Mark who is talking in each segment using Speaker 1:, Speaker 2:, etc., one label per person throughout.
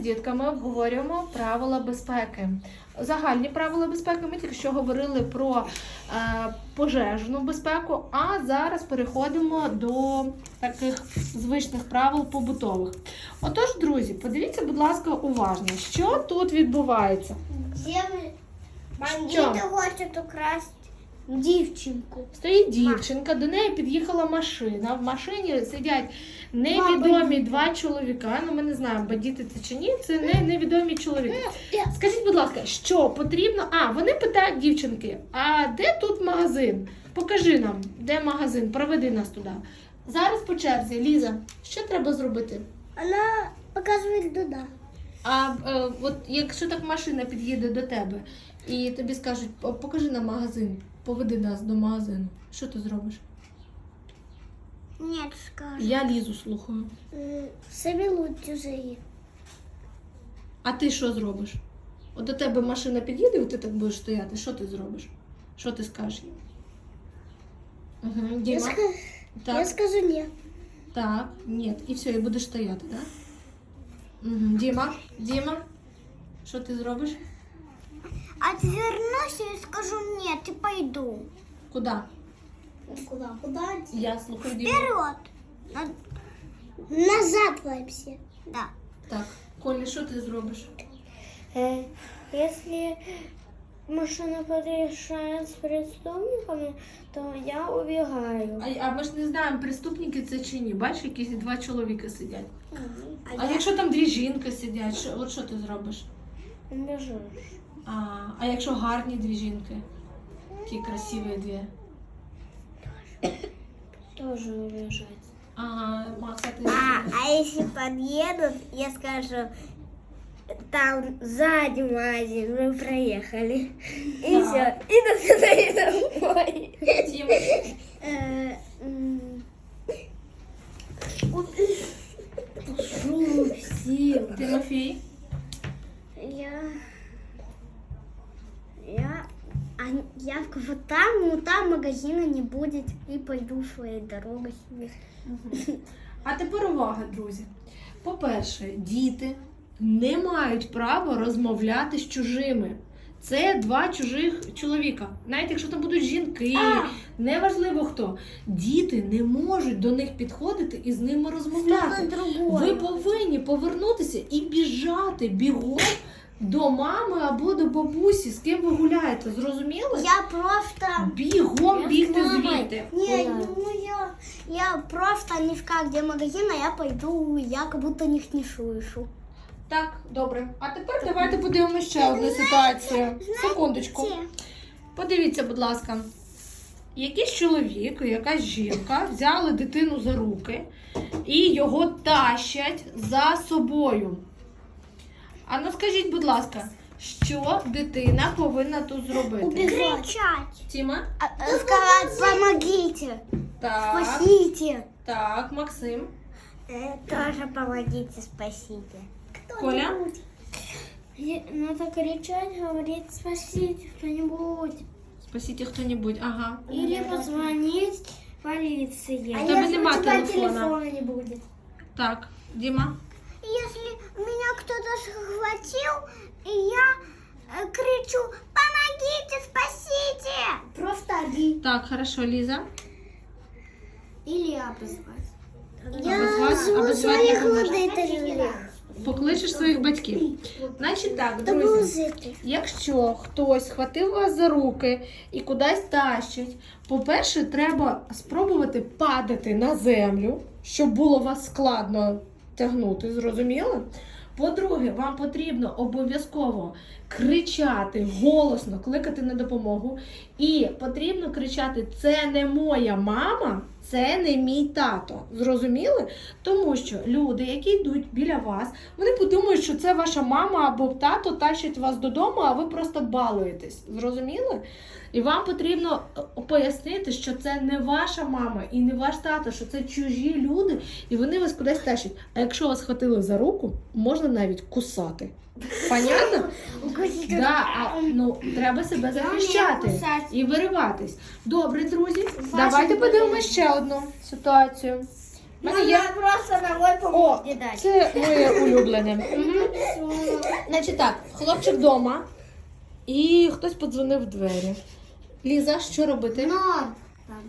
Speaker 1: дітками обговорюємо правила безпеки. Загальні правила безпеки. Ми тільки що говорили про е, пожежну безпеку, а зараз переходимо до таких звичних правил побутових. Отож, друзі, подивіться, будь ласка, уважно, що тут відбувається.
Speaker 2: Бандиты хотят украсть дівчинку.
Speaker 1: Стоїть дівчинка, до неї під'їхала машина. В машині сидять невідомі два чоловіка. Ну, ми не знаємо, бандити це чи ні. Це не невідомі чоловіки. Скажіть, будь ласка, що потрібно? А, вони питають дівчинки: а де тут магазин? Покажи нам, де магазин, проведи нас туди. Зараз по черзі, Ліза, що треба зробити?
Speaker 2: Она показывает туда.
Speaker 1: А е, от якщо так машина під'їде до тебе і тобі скажуть, покажи нам магазин, поведи нас до магазину. Що ти зробиш?
Speaker 2: Нет, скажем.
Speaker 1: Я Лізу слухаю.
Speaker 2: Соберут чужие.
Speaker 1: А ти що зробиш? От до тебе машина під'їде, і ти так будеш стояти. Що ти зробиш? Що ти скажеш їй? Угу.
Speaker 2: Я,
Speaker 1: Діма?
Speaker 2: ска- я скажу нет.
Speaker 1: так, ні. І все, і будеш стояти, так? Угу. Діма? Діма? Що ти зробиш?
Speaker 2: Отвернусь и скажу нет и пойду.
Speaker 1: Куди?
Speaker 2: Куда? Куда?
Speaker 1: Я слухаю Діму.
Speaker 2: Вперед. Назад вообще. Да.
Speaker 1: Так, Колі, що ти зробиш?
Speaker 3: Э, Если машина подъезжает с преступниками, то я убегаю.
Speaker 1: А, а ми ж не знаємо, преступники це чи ні. Бачиш, якісь два чоловіки сидять.
Speaker 2: А,
Speaker 1: А
Speaker 2: я...
Speaker 1: якщо там дві жінки сидять, що, от що ти зробиш?
Speaker 3: Убежишь.
Speaker 1: А, а якщо гарні дві жінки? Такі красиві дві.
Speaker 3: Тоже убежать.
Speaker 1: Ага, Макс, а ти
Speaker 2: А, а если подъедут, я скажу, там сзади магазин, мы проехали. И
Speaker 1: Да.
Speaker 2: все. И до свидания домой.
Speaker 1: Тім,
Speaker 2: Э, м, Шум, сил.
Speaker 1: Тимофій.
Speaker 2: Я... Я... А я вот там, ну там магазина не будет. И пойду своей дорогой себе.
Speaker 1: А тепер увага, друзі. По-перше, діти не мають права розмовляти з чужими. Це два чужих чоловіка. Навіть якщо там будуть жінки, неважливо хто. Діти не можуть до них підходити і з ними розмовляти. Ви повинні повернутися і біжати бігом до мами або до бабусі, з ким ви гуляєте. Зрозуміли?
Speaker 2: Я просто...
Speaker 1: Бігом
Speaker 2: Я
Speaker 1: бігти звідти.
Speaker 3: Гуляю.
Speaker 2: ну я, я просто ни в магазин, а я пойду, я как будто них не слышу.
Speaker 1: Так, добре. А тепер давайте подивимося ще одну ситуацію. Секундочку. Подивіться, будь ласка. Якийсь чоловік якась жінка взяли дитину за руки і його тащать за собою. А ну скажіть, будь ласка, що дитина повинна тут зробити?
Speaker 2: Кричать.
Speaker 1: Тіма?
Speaker 2: А, сказать, помогите,
Speaker 1: Так,
Speaker 2: спасите.
Speaker 1: так, Максим.
Speaker 2: Э, Тоже помогите, спасите.
Speaker 1: Коля?
Speaker 3: Е- Надо кричать, говорить, спасите кто-нибудь.
Speaker 1: Спасіть хто-небудь. Ага.
Speaker 3: Или позвонить полиции.
Speaker 2: А
Speaker 1: тебе
Speaker 2: если
Speaker 1: нема
Speaker 2: у тебя
Speaker 1: телефона?
Speaker 2: телефона не будет?
Speaker 1: Так, Діма.
Speaker 2: Если меня кто-то схватил, и я э, кричу, помогите, спасите. Просто оби.
Speaker 1: Так, хорошо, Ліза.
Speaker 2: Или обозвать.
Speaker 1: Я Обозвать? зову Обозвать не своих можешь.
Speaker 2: родителей.
Speaker 1: Покличеш своїх батьків. Значить так, друзі. Якщо хтось хватив вас за руки і кудись тащить, по-перше, треба спробувати падати на землю, щоб було вас складно тягнути, зрозуміло? По-друге, вам потрібно обов'язково кричати голосно, кликати на допомогу. І потрібно кричати: це не моя мама, це не мій тато. Зрозуміли? Тому що люди, які йдуть біля вас, вони подумають, що це ваша мама або тато тащить вас додому, а ви просто балуєтесь. Зрозуміли? І вам потрібно е, пояснити, що це не ваша мама і не ваш тато, що це чужі люди, і вони вас кудись тащать. А якщо вас схватили за руку, можна навіть кусати. Понятно? Да, а, ну, треба себе захищати і вириватись. Добре, друзі,
Speaker 2: Ваші
Speaker 1: давайте подивимося ще одну ситуацію. В мене є
Speaker 2: просто ногой
Speaker 1: О, це моє улюблене. Мгм. Значить так, хлопчик вдома, і хтось подзвонив в двері. Ліза, що робити?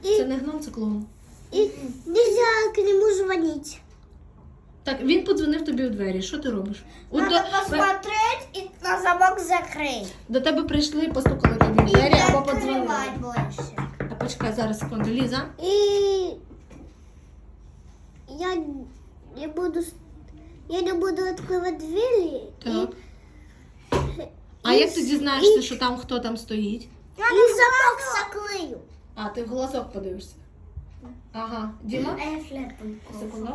Speaker 1: Це не гном, це клоун.
Speaker 2: И нельзя к нему звонить.
Speaker 1: Так, він подзвонив тобі у двері. Що ти робиш? От
Speaker 2: Надо
Speaker 1: до,
Speaker 2: посмотреть и на замок закрыть.
Speaker 1: до тебе прийшли, постукали тобі в
Speaker 2: И
Speaker 1: двері
Speaker 2: не
Speaker 1: або подзвонили.
Speaker 2: открывать больше.
Speaker 1: А почекай зараз секунду, Ліза.
Speaker 2: И я не буду, с- я не буду открывать двери.
Speaker 1: Так. А як ти дізнаєшся, що там хто там стоїть?
Speaker 2: И замок закрою.
Speaker 1: А, ти в голосок подивишся. Ага, Діма? Секунду.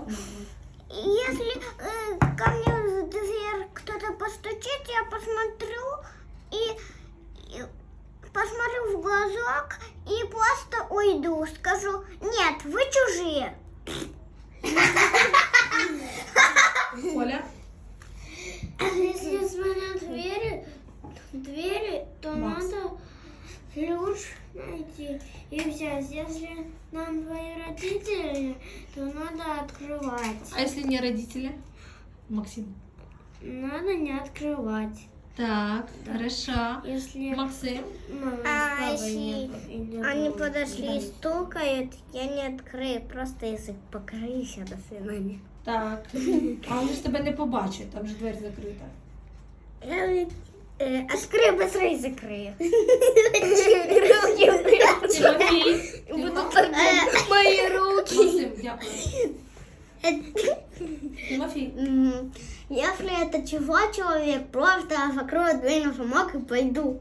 Speaker 2: Если э, ко мне в дверь кто-то постучит, я посмотрю и, и посмотрю в глазок и просто уйду. Скажу, нет, вы чужие.
Speaker 3: Найти и взять. Если нам твои родители, то надо открывать.
Speaker 1: А якщо не родители? Максим.
Speaker 3: Надо не открывать.
Speaker 1: Так, хорошо.
Speaker 3: Если
Speaker 1: Максим.
Speaker 3: мама
Speaker 2: А если Они подошли и стукают, я не открою, просто язык покрыйся до свидания.
Speaker 1: Так. А вони ж тебе не побачать, там же двері закрита.
Speaker 2: Я э, открою быстро и закрою.
Speaker 1: Тимофій.
Speaker 2: Мои руки.
Speaker 1: Максим, дякую. Тимофій.
Speaker 2: М, Если это чего человек, просто закрою дверь на замок и пойду.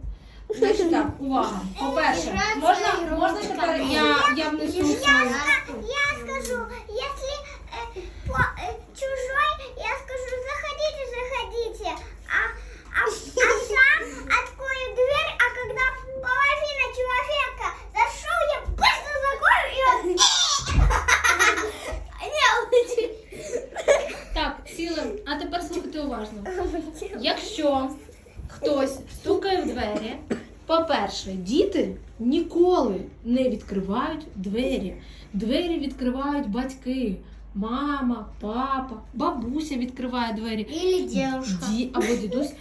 Speaker 1: Значить так, увага. По-перше, можна, можна тепер я, я внесу свою...
Speaker 2: Я скажу, если
Speaker 1: уважно. Якщо хтось стукає в двері, по-перше, діти ніколи не відкривають двері. Двері відкривають батьки. Мама, папа, бабуся відкриває двері. Ді... Або дідусь.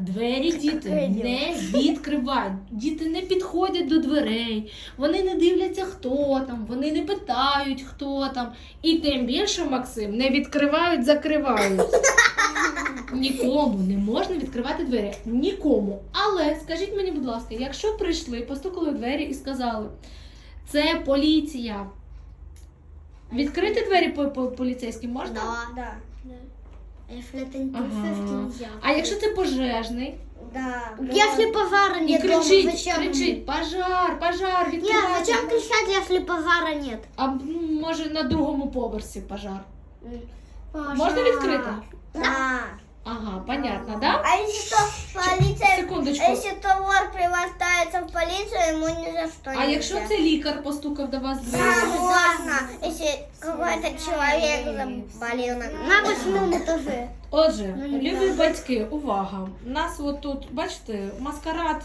Speaker 1: Двері діти не відкривають. Діти не підходять до дверей, вони не дивляться, хто там, вони не питають, хто там. І тим більше, Максим, не відкривають, закривають. Нікому не можна відкривати двері. Нікому. Але скажіть мені, будь ласка, якщо прийшли, постукали в двері і сказали, це поліція. Відкрити двері по, по поліцейським можна?
Speaker 2: Да. Это
Speaker 1: Ага. А якщо це пожежний?
Speaker 2: Да. Если пожара
Speaker 1: І
Speaker 2: нет дома,
Speaker 1: кричить,
Speaker 2: зачем?
Speaker 1: кричить, пожар, пожар,
Speaker 2: Нет,
Speaker 1: відкривайте.
Speaker 2: зачем кричать, если пожара нет?
Speaker 1: А м, може на другому поверсі пожар. Можна відкрити?
Speaker 2: Да.
Speaker 1: Ага, понятно, да?
Speaker 2: А если то полиция,
Speaker 1: Секундочку.
Speaker 2: если то вор превращается в полицию, ему ни за что
Speaker 1: А
Speaker 2: нельзя.
Speaker 1: якщо це лікар постукав до вас в двері?
Speaker 2: Да, можно, если какой-то человек заболел на, на восьмом этаже.
Speaker 1: Отже, любі батьки, увага! У нас от тут, бачите, маскарад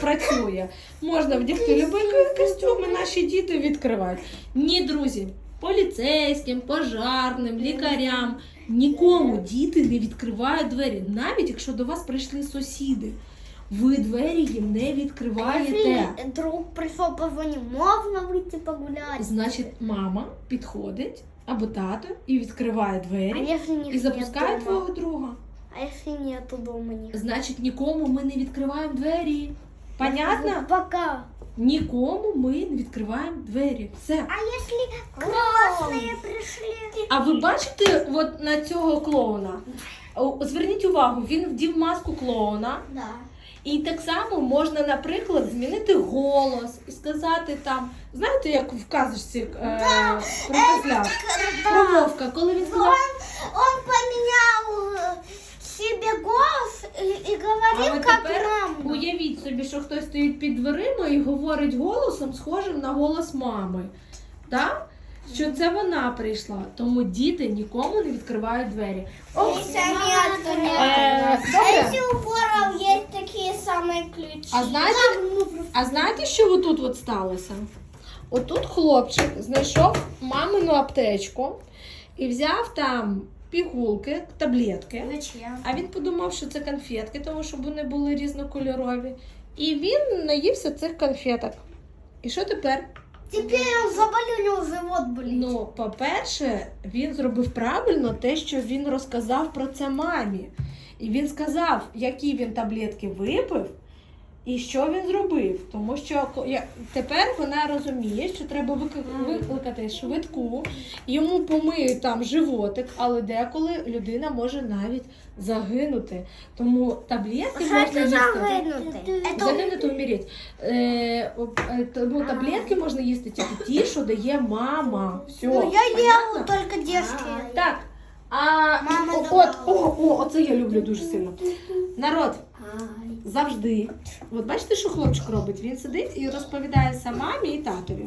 Speaker 1: працює. Можна вдягти любі костюми, наші діти відкривають. Ні, друзі, поліцейським, пожарним, лікарям. Нікому діти не відкривають двері, навіть якщо до вас прийшли сусіди. Ви двері їм не відкриваєте.
Speaker 2: Друг пришел позвонил, можно выйти погулять.
Speaker 1: Значить, мама підходить або тато і відкриває двері
Speaker 2: них
Speaker 1: і запускає твого друга.
Speaker 2: А если нету дома них?
Speaker 1: Значить, нікому ми не відкриваємо двері. Понятно?
Speaker 2: Пока.
Speaker 1: Нікому ми не відкриваємо двері. Все.
Speaker 2: А если классные пришли?
Speaker 1: А ви бачите от на цього клоуна? Зверніть увагу, він вдів маску клоуна.
Speaker 2: Да.
Speaker 1: І так само можна, наприклад, змінити голос і сказати там, знаєте, як в казочці е, про козля, про вовка, коли він сказав,
Speaker 2: Он поменял э, себе голос и, и
Speaker 1: а
Speaker 2: говорил
Speaker 1: ви тепер
Speaker 2: мама.
Speaker 1: уявіть собі, що хтось стоїть під дверима і говорить голосом, схожим на голос мами. Так? Що це вона прийшла, тому діти нікому не відкривають двері.
Speaker 2: Если они
Speaker 1: Е, добре.
Speaker 2: у воров есть такие самые ключи.
Speaker 1: А знаєте, а знаєте, що отут от сталося? Отут хлопчик знайшов мамину аптечку і взяв там пігулки, таблетки. А він подумав, що це конфетки, тому що вони були різнокольорові. І він наївся цих конфеток. І що тепер?
Speaker 2: Теперь он заболел, у него живот болит.
Speaker 1: Ну, по-перше, він зробив правильно те, що він розказав про це мамі. І він сказав, які він таблетки випив і що він зробив. Тому що ко- я- тепер вона розуміє, що треба вик- викликати швидку, йому помиють там животик, але деколи людина може навіть загинути. Тому таблетки
Speaker 2: Что
Speaker 1: можна
Speaker 2: это
Speaker 1: їсти.
Speaker 2: загнутый? Это
Speaker 1: Загинути вміріть. Е, об- е, тому таблетки можна їсти тільки ті, що дає мама. Все,
Speaker 2: Ну, я ела только детские.
Speaker 1: Так. А
Speaker 2: Мама
Speaker 1: от, о, о, оце я люблю дуже сильно. Народ, завжди. От бачите, що хлопчик робить? Він сидить і розповідає сам мамі і татові.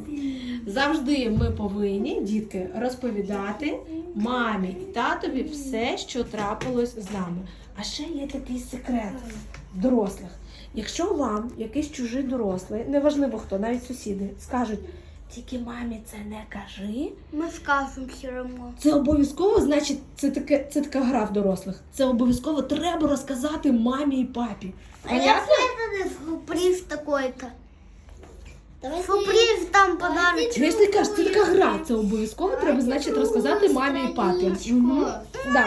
Speaker 1: Завжди ми повинні, дітки, розповідати мамі і татові все, що трапилось з нами. А ще є такий секрет дорослих. Якщо вам якийсь чужий дорослий, неважливо хто, навіть сусіди, скажуть, тільки мамі це не кажи.
Speaker 2: Мы скажем все равно.
Speaker 1: Це обов'язково, значить, це таке, це така гра в дорослих. Це обов'язково треба розказати мамі і папі.
Speaker 2: А
Speaker 1: Понятно?
Speaker 2: если это сюрприз такой-то? Сюрприз там подарочек.
Speaker 1: Ну, ти кажеш, це така гра, це обов'язково треба, значить, розказати мамі і папі. Мгм. Да.